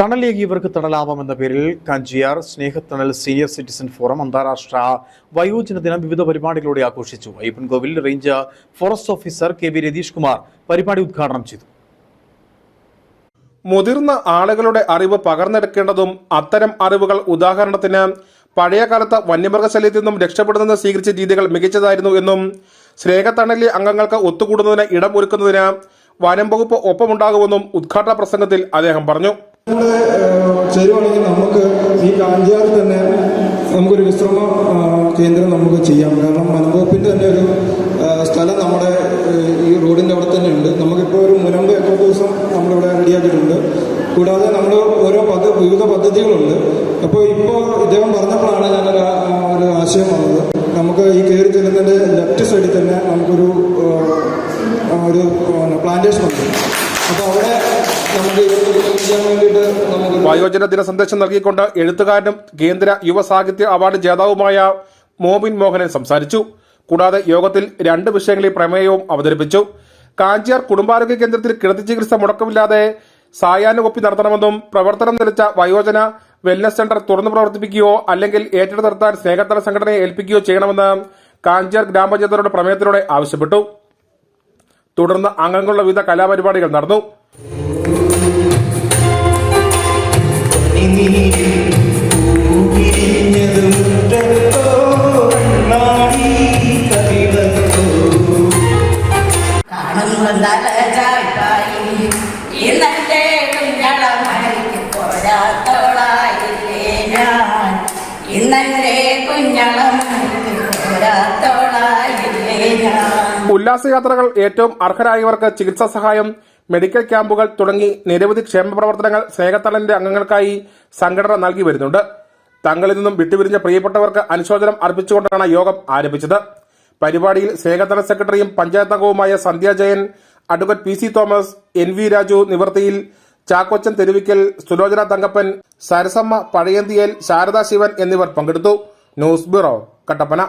തണലേകിയവർക്ക് തണലാവാമെന്ന പേരിൽ കഞ്ചിയാർ സ്നേഹത്തണൽ senior citizen forum അന്താരാഷ്ട്ര വയോജന ദിനം വിവിധ പരിപാടികളോടെ ആഘോഷിച്ചു. Ayyappankovil range forest officer K V Ratheesh Kumar പരിപാടി ഉദ്ഘാടനം ചെയ്തു. മുതിർന്ന ആളുകളുടെ അറിവ് പകർന്നെടുക്കേണ്ടതും അത്തരം അറിവുകൾ ഉദാഹരണത്തിന് പഴയ കാലത്ത് വന്യമൃഗശല്യത്തിൽ നിന്നും രക്ഷപ്പെടുന്നതിന് സ്വീകരിച്ച രീതികൾ മികച്ചതായിരുന്നു എന്നും സ്നേഹത്തണലിലെ അംഗങ്ങൾക്ക് ഒത്തുകൂടുന്നതിന് ഇടം ഒരുക്കുന്നതിന് വനം വകുപ്പ് ഒപ്പമുണ്ടാകുമെന്നും ഉദ്ഘാടന പ്രസംഗത്തിൽ അദ്ദേഹം പറഞ്ഞു. നമ്മൾ ചേരുവാണെങ്കിൽ നമുക്ക് ഈ കാഞ്ചാറിൽ തന്നെ നമുക്കൊരു വിശ്രമ കേന്ദ്രം നമുക്ക് ചെയ്യാം. കാരണം മനംകോപ്പിന്റെ തന്നെ ഒരു സ്ഥലം നമ്മുടെ ഈ റോഡിന്റെ അവിടെ തന്നെ ഉണ്ട്. നമുക്കിപ്പോൾ ഒരു മുനമ്പ് എക്കോ ടൂറിസം നമ്മളിവിടെ റെഡിയാക്കിയിട്ടുണ്ട്. കൂടാതെ നമ്മൾ ഓരോ പദ്ധ വിവിധ പദ്ധതികളുണ്ട്. അപ്പോൾ ഇപ്പോൾ ഇദ്ദേഹം പറഞ്ഞപ്പോഴാണ് ഞാനൊരു ഒരു ആശയം വന്നത്. നമുക്ക് ഈ കയറി ചെല്ലുന്നതിന്റെ ലെഫ്റ്റ് സൈഡിൽ തന്നെ നമുക്കൊരു ഒരു പ്ലാന്റേഷൻ ഉണ്ട്. വയോജന ദിന സന്ദേശം നൽകിക്കൊണ്ട് എഴുത്തുകാരനും കേന്ദ്ര യുവ സാഹിത്യ അവാർഡ് ജേതാവുമായ മോബിൻ മോഹനൻ സംസാരിച്ചു. കൂടാതെ യോഗത്തിൽ രണ്ട് വിഷയങ്ങളിൽ പ്രമേയവും അവതരിപ്പിച്ചു. കാഞ്ചിയാർ കുടുംബാരോഗ്യ കേന്ദ്രത്തിൽ കിടത്തി ചികിത്സ മുടക്കമില്ലാതെ സായാനുകൊപ്പി നടത്തണമെന്നും പ്രവർത്തനം നിലച്ച വയോജന വെൽനസ് സെന്റർ തുറന്നു പ്രവർത്തിപ്പിക്കുകയോ അല്ലെങ്കിൽ ഏറ്റെടുത്ത് നടത്താൻ സ്നേഹത്തല സംഘടനയെ ഏൽപ്പിക്കുകയോ ചെയ്യണമെന്ന് കാഞ്ചിയാർ ഗ്രാമപഞ്ചായത്തിലൂടെ പ്രമേയത്തിലൂടെ ആവശ്യപ്പെട്ടു. തുടർന്ന് അംഗങ്ങളുടെ വിവിധ കലാപരിപാടികൾ നടന്നു. ഇന്നലെ കുഞ്ഞളം കുഞ്ഞളമണിക്ക് ഉല്ലാസയാത്രകൾ ഏറ്റവും അർഹരായവർക്ക് ചികിത്സാ സഹായം മെഡിക്കൽ ക്യാമ്പുകൾ തുടങ്ങി നിരവധി ക്ഷേമ പ്രവർത്തനങ്ങൾ സ്നേഹത്തളന്റെ അംഗങ്ങൾക്കായി സംഘടന നൽകി വരുന്നുണ്ട്. തങ്ങളിൽ നിന്നും വിട്ടുപിരിഞ്ഞ പ്രിയപ്പെട്ടവർക്ക് അനുശോചനം അർപ്പിച്ചുകൊണ്ടാണ് യോഗം ആരംഭിച്ചത്. പരിപാടിയിൽ സ്നേഹതല സെക്രട്ടറിയും പഞ്ചായത്ത് അംഗവുമായ Sandhya Jayan advocate P C Thomas N V Raju നിവർത്തിയിൽ Chackochan Theruvikkal Sulochana Thankappan Sarasamma Pazhayanthiyel Sharada Shivan എന്നിവർ പങ്കെടുത്തു. News bureau Kattappana.